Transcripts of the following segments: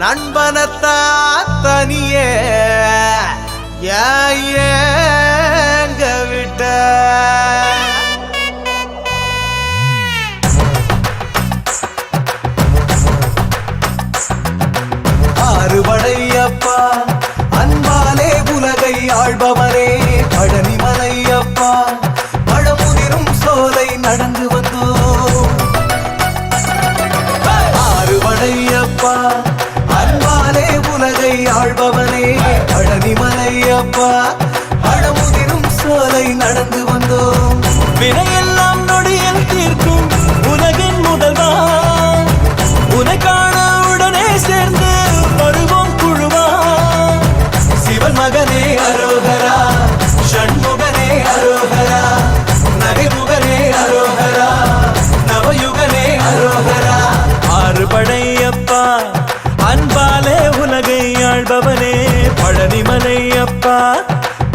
நண்பனத்தான் தனியே ஏங்க விட்ட ஆறுபடையப்பா அன்பாலே உலகை ஆழ்பவரே பழனி மலையப்பா பழமுதிரும் சோலை நடந்து வந்தோம். ஆறுபடையப்பா மலை ஆழ்பவனே பழனி மலை அப்பா பழமுதிரும் சோலை நடந்து வந்தோம். வினையில்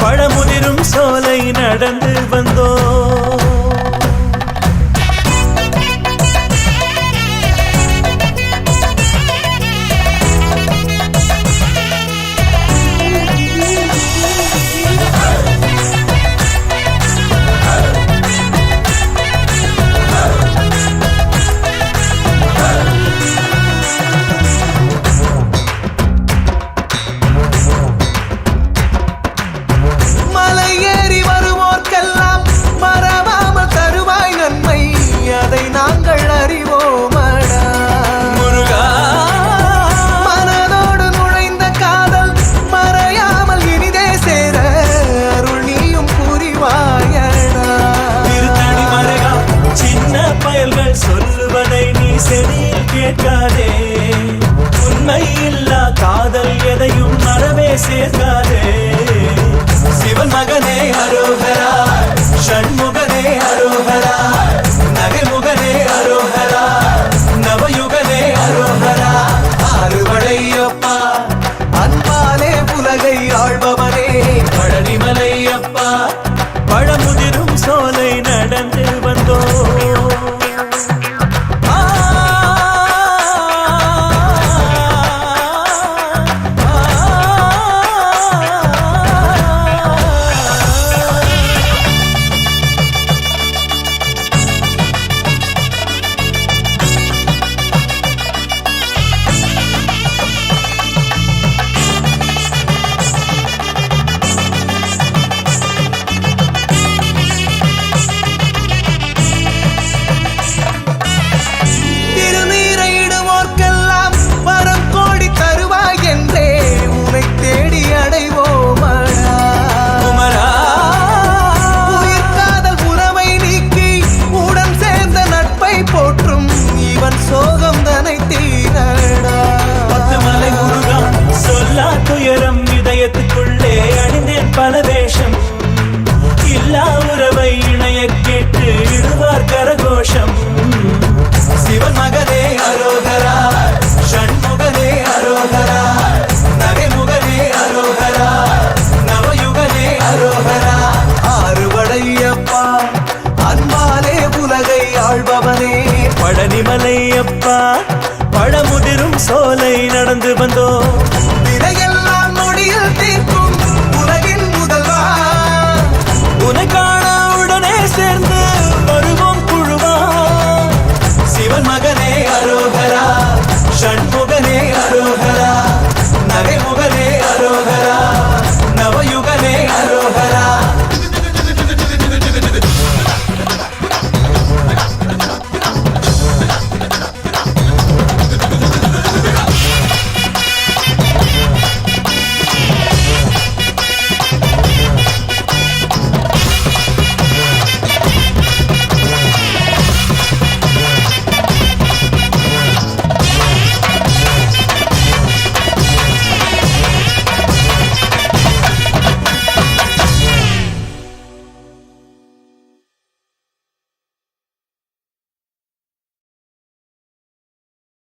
பழமுதிரும் சோலை நடந்து வந்தோம். நாங்கள் அறிவோமடா. முருகா. மனதோடு நுழைந்த காதல் மறையாமல் இனிதே சேர அருள் நீயும் புரிவாயடா. மருகா சின்ன பயல்கள் சொல்லுவதை நீ செவியில் கேட்காதே. உண்மை இல்லா காதல் எதையும் மறவே சேர்க்காதே. சிவன் மகனே அரோகரா ஷண்முகனே அரோகரா. நகைமுகனே நவயுகனே அரோகரா ஆறுபடையப்பா அன்பாலே உலகை ஆள்பவனே இல்லா உறவை இணைய கேட்டு இடுவார் கரகோஷம். சிவன் மகனே அரோகரா ஷண்முகனே அரோகரா. Shut up.